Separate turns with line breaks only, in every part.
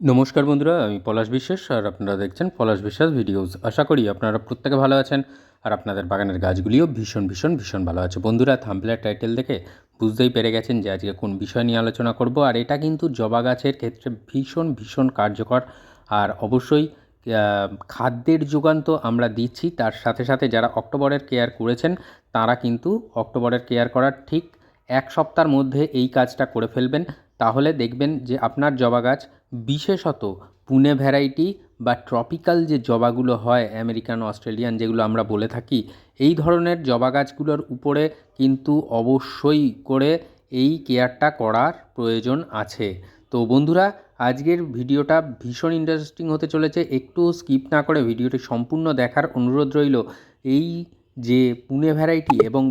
নমস্কার বন্ধুরা, আমি পলাশ বিশ্বাস আর আপনারা দেখছেন পলাশ বিশ্বাস ভিডিওস। আশা করি আপনারা প্রত্যেকে ভালো আছেন আর আপনাদের বাগানের গাছগুলিও ভীষণ ভীষণ ভীষণ ভালো আছে। বন্ধুরা থাম্পলের টাইটেল দেখে বুঝতেই পেরে গেছেন যে আজকে কোন বিষয় নিয়ে আলোচনা করব আর এটা কিন্তু জবা গাছের ক্ষেত্রে ভীষণ ভীষণ কার্যকর আর অবশ্যই খাদ্যের যোগান তো আমরা দিচ্ছি। তার সাথে সাথে যারা অক্টোবরের কেয়ার করেছেন, তারা কিন্তু অক্টোবরের কেয়ার করার ঠিক এক সপ্তাহের মধ্যে এই কাজটা করে ফেলবেন। তাহলে দেখবেন যে আপনার জবা গাছ বিশেষত পুনে ভ্যারাইটি বা ট্রপিক্যাল যে জবাগুলো হয়, আমেরিকান, অস্ট্রেলিয়ান যেগুলো আমরা বলে থাকি, এই ধরনের জবা গাছগুলোর উপরে কিন্তু অবশ্যই করে এই কেয়ারটা করার প্রয়োজন আছে। তো বন্ধুরা, আজকের ভিডিওটা ভীষণ ইন্টারেস্টিং হতে চলেছে। একটু স্কিপ না করে ভিডিওটি সম্পূর্ণ দেখার অনুরোধ রইল। এই যে পুনে ভ্যারাইটি এবং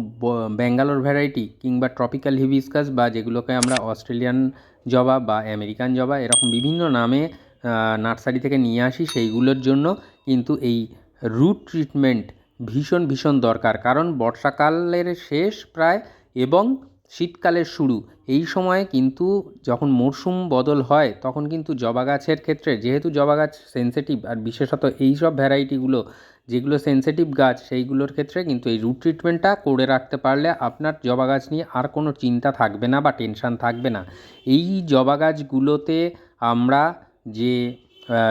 ব্যাঙ্গালোর ভ্যারাইটি কিংবা ট্রপিক্যাল হিবিস্কাস বা যেগুলোকে আমরা অস্ট্রেলিয়ান জবা বা আমেরিকান জবা এরকম বিভিন্ন নামে নার্সারি থেকে নিয়ে আসি, সেইগুলোর জন্য কিন্তু এই রুট ট্রিটমেন্ট ভীষণ ভীষণ দরকার। কারণ বর্ষাকালের শেষ প্রায় এবং শীতকালের শুরু। এই সময়ে কিন্তু যখন মরশুম বদল হয়, তখন কিন্তু জবা গাছের ক্ষেত্রে, যেহেতু জবা গাছ সেন্সিটিভ আর বিশেষত এই সব ভ্যারাইটিগুলো যেগুলো সেন্সিটিভ গাছ, সেইগুলোর ক্ষেত্রে কিন্তু এই রুট ট্রিটমেন্টটা করে রাখতে পারলে আপনার জবা গাছ নিয়ে আর কোনো চিন্তা থাকবে না বা টেনশান থাকবে না। এই জবা গাছগুলোতে আমরা যে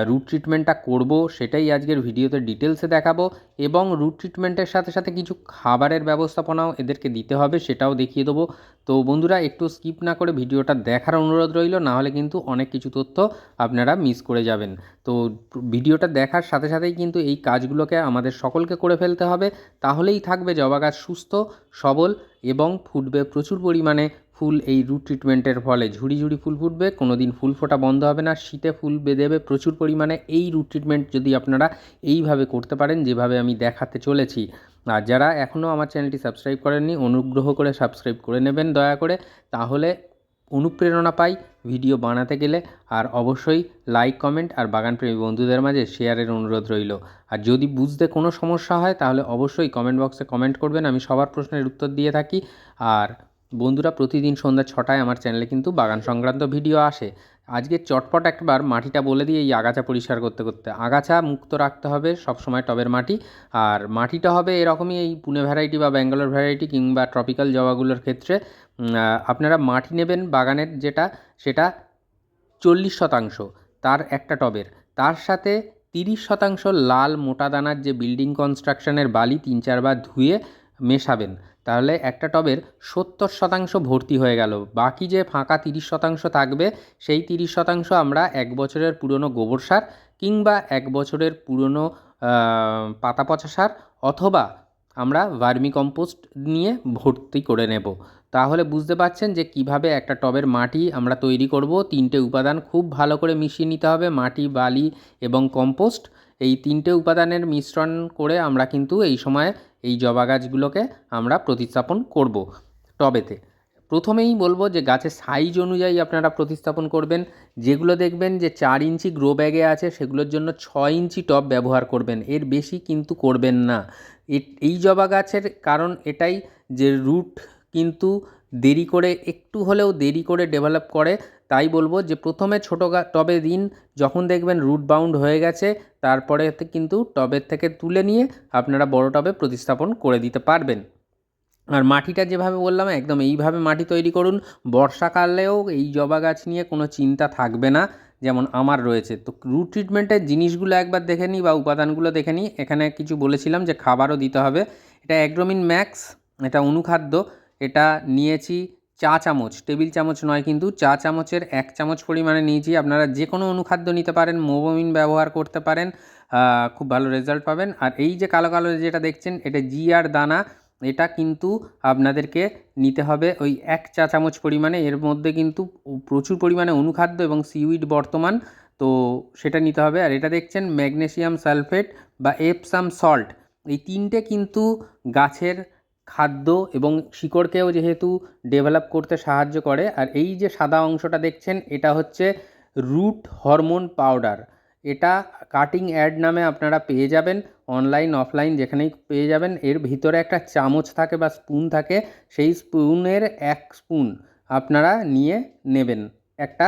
রুট ট্রিটমেন্টটা করব, সেটাই আজকের ভিডিওতে ডিটেলসে দেখাবো এবং রুট ট্রিটমেন্টের সাথে সাথে কিছু খাবারের ব্যবস্থাপনাও এদেরকে দিতে হবে, সেটাও দেখিয়ে দেবো। তো বন্ধুরা, একটু স্কিপ না করে ভিডিওটা দেখার অনুরোধ রইল, না হলে কিন্তু অনেক কিছু তথ্য আপনারা মিস করে যাবেন। তো ভিডিওটা দেখার সাথে সাথেই কিন্তু এই কাজগুলোকে আমাদের সকলকে করে ফেলতে হবে। তাহলেই থাকবে জবা গাছ সুস্থ, সবল এবং ফুটবে প্রচুর পরিমাণে ফুল এই রুট ট্রিটমেন্টের ফলে ঝুড়ি ঝুড়ি ফুল ফুটবে কোনো দিন ফুল ফোটা বন্ধ হবে না, শীতে ফুল বেঁধেবে প্রচুর পরিমাণে এই রুট ট্রিটমেন্ট যদি আপনারা এইভাবে করতে পারেন, যেভাবে আমি দেখাতে চলেছি। আর যারা এখনও আমার চ্যানেলটি সাবস্ক্রাইব করেননি, অনুগ্রহ করে সাবস্ক্রাইব করে নেবেন দয়া করে, তাহলে অনুপ্রেরণা পাই ভিডিও বানাতে গেলে। আর অবশ্যই লাইক কমেন্ট আর বাগানপ্রেমী বন্ধুদের মাঝে শেয়ারের অনুরোধ রইল। আর যদি বুঝতে কোনো সমস্যা হয়, তাহলে অবশ্যই কমেন্ট বক্সে কমেন্ট করবেন, আমি সবার প্রশ্নের উত্তর দিয়ে থাকি। আর বন্ধুরা, প্রতিদিন সন্ধ্যা ছটায় আমার চ্যানেলে কিন্তু বাগান সংক্রান্ত ভিডিও আসে। আজকে চটপট একবার মাটিটা বলে দিয়ে এই আগাছা পরিষ্কার করতে করতে। আগাছা মুক্ত রাখতে হবে, সবসময় টবের মাটি। আর মাটিটা হবে এরকমই এই পুনে ভ্যারাইটি বা ব্যাঙ্গালোর ভ্যারাইটি কিংবা ট্রপিক্যাল জবাগুলোর ক্ষেত্রে। আপনারা মাটি নেবেন বাগানের যেটা, সেটা চল্লিশ শতাংশ, তার একটা টবের। তার সাথে তিরিশ শতাংশ লাল মোটা দানার যে বিল্ডিং কনস্ট্রাকশনের বালি তিন চারবার ধুয়ে মেশাবেন। তাহলে একটা টবের সত্তর শতাংশ ভর্তি হয়ে গেল। বাকি যে ফাঁকা তিরিশ শতাংশ থাকবে, সেই তিরিশ শতাংশ আমরা এক বছরের পুরনো গোবর সার কিংবা এক বছরের পুরনো পাতা পচা সার অথবা আমরা ভার্মি কম্পোস্ট নিয়ে ভর্তি করে নেব। তাহলে বুঝতে পারছেন যে কীভাবে একটা টবের মাটি আমরা তৈরি করব। তিনটে উপাদান খুব ভালো করে মিশিয়ে নিতে হবে, মাটি, বালি এবং কম্পোস্ট। এই তিনটে উপাদানের মিশ্রণ করে আমরা কিন্তু এই সময় এই জবা গাছগুলোকে আমরা প্রতিস্থাপন করব। টবেতে। প্রথমেই বলব যে গাছের সাইজ অনুযায়ী আপনারা প্রতিস্থাপন করবেন। যেগুলো দেখবেন যে চার ইঞ্চি গ্রো ব্যাগে আছে, সেগুলোর জন্য ছয় ইঞ্চি টব ব্যবহার করবেন। এর বেশি কিন্তু করবেন না। এই জবা গাছের কারণ এটাই যে রুট কিন্তু দেরি করে, একটু হলেও দেরি করে ডেভেলপ করে তাই বলব যে প্রথমে ছোটো টবে দিন যখন দেখবেন রুট বাউন্ড হয়ে গেছে, তারপরে কিন্তু টবের থেকে তুলে নিয়ে আপনারা বড় টবে প্রতিস্থাপন করে দিতে পারবেন। আর মাটিটা যেভাবে বললাম, একদম এইভাবে মাটি তৈরি করুন। বর্ষাকালেও এই জবা গাছ নিয়ে কোনো চিন্তা থাকবে না, যেমন আমার রয়েছে। তো রুট ট্রিটমেন্টের জিনিসগুলো একবার দেখে নিই বা উপাদানগুলো দেখে নিই। এখানে কিছু বলেছিলাম যে খাবারও দিতে হবে। এটা অ্যাগ্রোমিন ম্যাক্স এটা অনুখাদ্য। এটা নিয়েছি চা চামচ, টেবিল চামচ নয় কিন্তু চা চামচের এক চামচ পরিমাণে নিয়েছি আপনারা যে কোনো অনুখাদ্য নিতে পারেন মোবোমিন ব্যবহার করতে পারেন খুব ভালো রেজাল্ট পাবেন। আর এই যে কালো কালো যেটা দেখছেন, এটা জি আর দানা, এটা কিন্তু আপনাদেরকে নিতে হবে ওই এক চা চামচ পরিমাণে। এর মধ্যে কিন্তু প্রচুর পরিমাণে অনুখাদ্য এবং সিউইড বর্তমান, তো সেটা নিতে হবে। আর এটা দেখছেন ম্যাগনেসিয়াম সালফেট বা এপসাম সল্ট এই তিনটে কিন্তু গাছের খাদ্য এবং শিকড়কেও যেহেতু ডেভেলপ করতে সাহায্য করে, আর এই যে সাদা অংশটা দেখছেন, এটা হচ্ছে রুট হরমোন পাউডার এটা কাটিং অ্যাড নামে আপনারা পেয়ে যাবেন অনলাইন অফলাইন যেখানেই পেয়ে যাবেন। এর ভিতরে একটা চামচ থাকে বা স্পুন থাকে, সেই স্পুনের এক স্পুন আপনারা নিয়ে নেবেন। একটা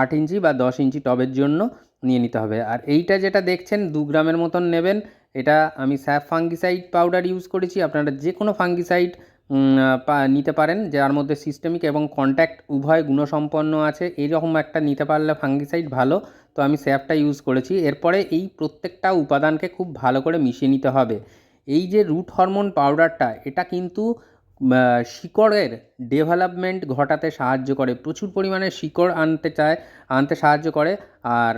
আট ইঞ্চি বা দশ ইঞ্চি টবের জন্য নিয়ে নিতে হবে। আর এইটা যেটা দেখছেন, দু গ্রামের মতন নেবেন। এটা আমি স্যাপ ফাঙ্গিসাইড পাউডার ইউজ করেছি। আপনারা যে কোনো ফাঙ্গিসাইড নিতে পারেন, যার মধ্যে সিস্টেমিক এবং কন্ট্যাক্ট উভয় গুণসম্পন্ন আছে। এইরকম একটা নিতে পারলে ফাঙ্গিসাইড ভালো। তো আমি স্যাপটা ইউজ করেছি। এরপরে এই প্রত্যেকটা উপাদানকে খুব ভালো করে মিশিয়ে নিতে হবে। এই যে রুট হরমোন পাউডারটা এটা কিন্তু শিকড়ের ডেভেলপমেন্ট ঘটাতে সাহায্য করে। প্রচুর পরিমাণে শিকড় আনতে চায়, আনতে সাহায্য করে। আর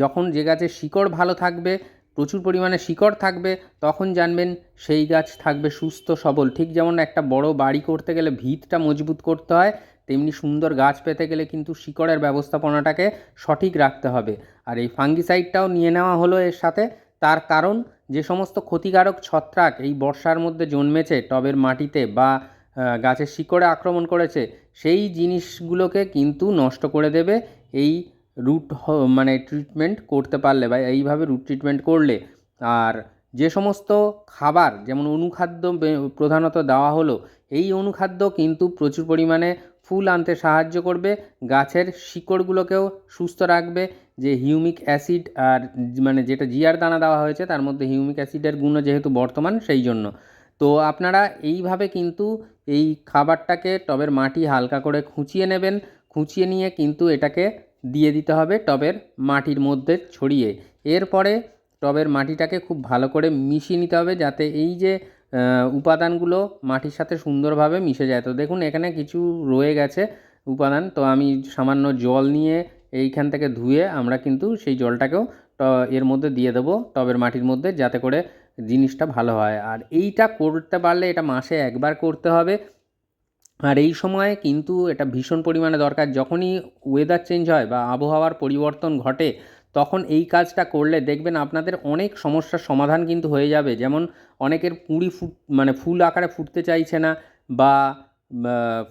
যখন যে গাছের শিকড় ভালো থাকবে প্রচুর পরিমাণে শিকড় থাকবে, তখন জানবেন সেই গাছ থাকবে সুস্থ সবল। ঠিক যেমন একটা বড় বাড়ি করতে গেলে ভিতটা মজবুত করতে হয়, তেমনি সুন্দর গাছ পেতে গেলে কিন্তু শিকড়ের ব্যবস্থাপনাটাকে সঠিক রাখতে হবে। আর এই ফাঙ্গিসাইডটাও নিয়ে নেওয়া হলো এর সাথে। তার কারণ, যে সমস্ত ক্ষতিকারক ছত্রাক এই বর্ষার মধ্যে জন্মেছে, টবের মাটিতে বা গাছের শিকড়ে আক্রমণ করেছে, সেই জিনিসগুলোকে কিন্তু নষ্ট করে দেবে। এই রুট মানে ট্রিটমেন্ট করতে পারলে বা এইভাবে রুট ট্রিটমেন্ট করলে আর যে সমস্ত খাবার, যেমন অনুখাদ্য প্রধানত দেওয়া হলো, এই অনুখাদ্য কিন্তু প্রচুর পরিমাণে ফুল আনতে সাহায্য করবে, গাছের শিকড়গুলোকেও সুস্থ রাখবে, যে হিউমিক অ্যাসিড আর মানে যেটা জিয়ার দানা দেওয়া হয়েছে তার মধ্যে হিউমিক অ্যাসিডের গুণ যেহেতু বর্তমান সেই জন্য। তো আপনারা এইভাবে কিন্তু এই খাবারটাকে টবের মাটি হালকা করে খুঁচিয়ে নেবেন, খুঁচিয়ে নিয়ে কিন্তু এটাকে দিয়ে দিতে হবে টবের মাটির মধ্যে ছড়িয়ে। এরপরে টবের মাটিটাকে খুব ভালো করে মিশিয়ে নিতে হবে যাতে এই যে উপাদানগুলো মাটির সাথে সুন্দরভাবে মিশে যায়। তো দেখুন, এখানে কিছু রয়ে গেছে উপাদান। তো আমি সামান্য জল নিয়ে এইখান থেকে ধুয়ে আমরা কিন্তু সেই জলটাকেও এর মধ্যে দিয়ে দেবো টবের মাটির মধ্যে যাতে করে জিনিসটা ভালো হয়। আর এইটা করতে পারলে এটা মাসে একবার করতে হবে। আর এই সময়ে কিন্তু এটা ভীষণ পরিমাণে দরকার। যখনই ওয়েদার চেঞ্জ হয় বা আবহাওয়ার পরিবর্তন ঘটে, তখন এই কাজটা করলে দেখবেন আপনাদের অনেক সমস্যার সমাধান কিন্তু হয়ে যাবে। যেমন অনেকের কুঁড়ি ফুট মানে ফুল আকারে ফুটতে চাইছে না বা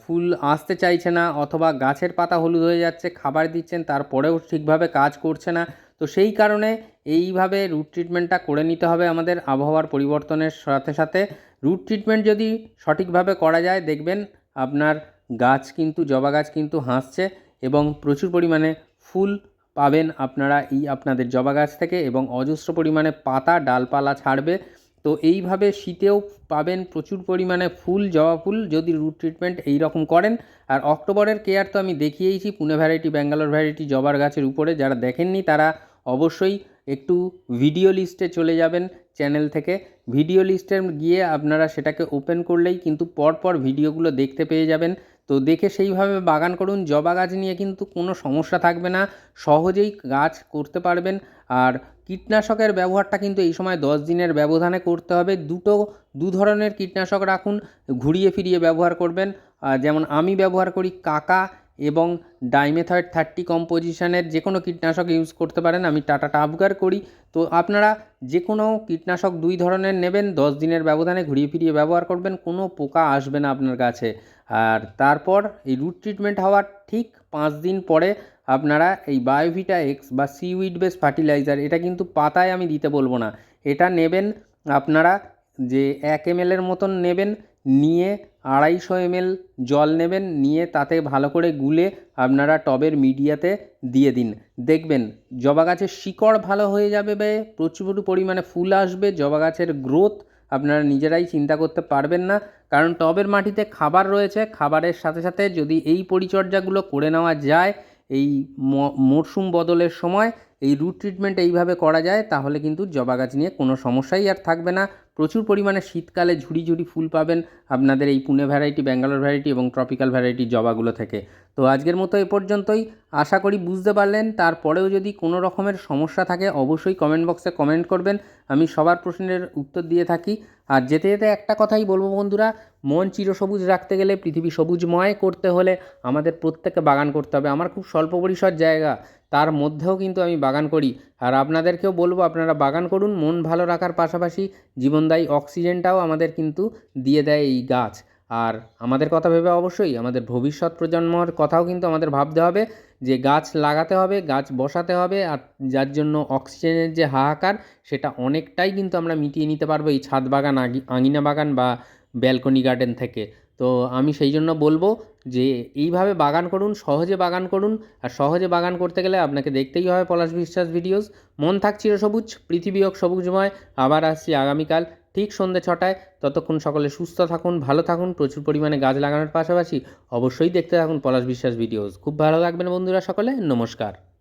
ফুল আসতে চাইছে না অথবা গাছের পাতা হলুদ হয়ে যাচ্ছে, খাবার দিচ্ছেন, তারপরেও ঠিকভাবে কাজ করছে না। তো সেই কারণে এইভাবে রুট ট্রিটমেন্টটা করে নিতে হবে আমাদের আবহাওয়ার পরিবর্তনের সাথে সাথে। রুট ট্রিটমেন্ট যদি সঠিকভাবে করা যায়, দেখবেন আপনার গাছ কিন্তু, জবা গাছ কিন্তু হাসছে এবং প্রচুর পরিমাণে ফুল পাবেন আপনারা এই আপনাদের জবা গাছ থেকে এবং অজস্র পরিমাণে পাতা, ডালপালা ছাড়বে। তো এইভাবে শীতেও পাবেন প্রচুর পরিমাণে ফুল, জবা ফুল যদি রুট ট্রিটমেন্ট এই রকম করেন। আর অক্টোবরের কেয়ার তো আমি দেখিয়েইছি পুনে ভ্যারাইটি ব্যাঙ্গালোর ভ্যারাইটি জবার গাছের উপরে। যারা দেখেননি তারা অবশ্যই একটু ভিডিও লিস্টে চলে যাবেন চ্যানেল থেকে। ভিডিও লিস্টে গিয়ে আপনারা সেটাকে ওপেন করলেই কিন্তু পরপর ভিডিওগুলো দেখতে পেয়ে যাবেন। তো দেখে সেইভাবে বাগান করুন, জবা গাছ নিয়ে কিন্তু কোনো সমস্যা থাকবে না, সহজেই গাছ করতে পারবেন। আর কীটনাশকের ব্যবহারটা কিন্তু এই সময় দশ দিনের ব্যবধানে করতে হবে। দুটো, দু ধরনের কীটনাশক রাখুন, ঘুরিয়ে ফিরিয়ে ব্যবহার করবেন। যেমন আমি ব্যবহার করি কাকা এবং ডাইমেথয়েড থার্টি কম্পোজিশনের যে কোনো কীটনাশক ইউজ করতে পারেন। আমি টাটাটা টাবগার করি। তো আপনারা যে কোনো কীটনাশক দুই ধরনের নেবেন, দশ দিনের ব্যবধানে ঘুরিয়ে ফিরিয়ে ব্যবহার করবেন, কোনো পোকা আসবে না আপনার কাছে। আর তারপর এই রুট ট্রিটমেন্ট হওয়ার ঠিক পাঁচ দিন পরে আপনারা এই বায়োভিটা এক্স বা সিউইড বেস ফার্টিলাইজার এটা কিন্তু পাতায় আমি দিতে বলব না। এটা নেবেন, আপনারা যে এক এম এর মতন নেবেন, নিয়ে আড়াইশো এমএল জল নেবেন, নিয়ে তাতে ভালো করে গুলে আপনারা টবের মিডিয়াতে দিয়ে দিন। দেখবেন জবা গাছের শিকড় ভালো হয়ে যাবে বে, প্রচুর পরিমাণে ফুল আসবে, জবা গাছের গ্রোথ আপনারা নিজেরাই চিন্তা করতে পারবেন না। কারণ টবের মাটিতে খাবার রয়েছে, খাবারের সাথে সাথে যদি এই পরিচর্যাগুলো করে নেওয়া যায়, এই মরশুম বদলের সময় এই রুট ট্রিটমেন্ট এইভাবে করা যায়, তাহলে কিন্তু জবা গাছ নিয়ে কোনো সমস্যাই আর থাকবে না। প্রচুর পরিমাণে শীতকালে ঝুড়ি ঝুড়ি ফুল পাবেন আপনাদের এই পুনে ভ্যারাইটি ব্যাঙ্গালোর ভ্যারাইটি এবং ট্রপিক্যাল ভ্যারাইটি জবাগুলো থেকে। তো আজকের মতো এ পর্যন্তই। আশা করি বুঝতে পারলেন। তারপরেও যদি কোনো রকমের সমস্যা থাকে, অবশ্যই কমেন্ট বক্সে কমেন্ট করবেন। আমি সবার প্রশ্নের উত্তর দিয়ে থাকি। আর যেতে যেতে একটা কথাই বলব বন্ধুরা, মন চিরসবুজ রাখতে গেলে পৃথিবী সবুজময় করতে হলে আমাদের প্রত্যেককে বাগান করতে হবে। আমার খুব স্বল্প পরিসর জায়গা। তার মধ্যেও কিন্তু আমি বাগান করি। আর আপনাদেরকেও বলব, আপনারা বাগান করুন, মন ভালো রাখার পাশাপাশি জীবনদায়ী অক্সিজেনটাও আমাদের কিন্তু দিয়ে দেয় এই গাছ। আর আমাদের কথা ভেবে অবশ্যই আমাদের ভবিষ্যৎ প্রজন্মর কথাও কিন্তু আমাদের ভাবতে হবে যে গাছ লাগাতে হবে, গাছ বসাতে হবে, আর যার জন্য অক্সিজেনের যে হাহাকার, সেটা অনেকটাই কিন্তু আমরা মিটিয়ে নিতে পারব এই ছাদ বাগান আঙিনা বাগান বা ব্যালকনি গার্ডেন থেকে। তো আমি সেই জন্য বলব যে এইভাবে বাগান করুন, সহজে বাগান করুন আর সহজে বাগান করতে গেলে আপনাকে দেখতেই হবে পলাশ বিশ্বাস ভিডিওস মন থাক চিরসবুজ পৃথিবী হোক সবুজময়। আবার আসছি আগামীকাল ঠিক সন্ধ্যে ছটায়। ততক্ষণ সকলে সুস্থ থাকুন, ভালো থাকুন, প্রচুর পরিমাণে গাছ লাগানোর পাশাপাশি অবশ্যই দেখতে থাকুন পলাশ বিশ্বাস ভিডিওস খুব ভালো লাগবেন বন্ধুরা সকলে, নমস্কার।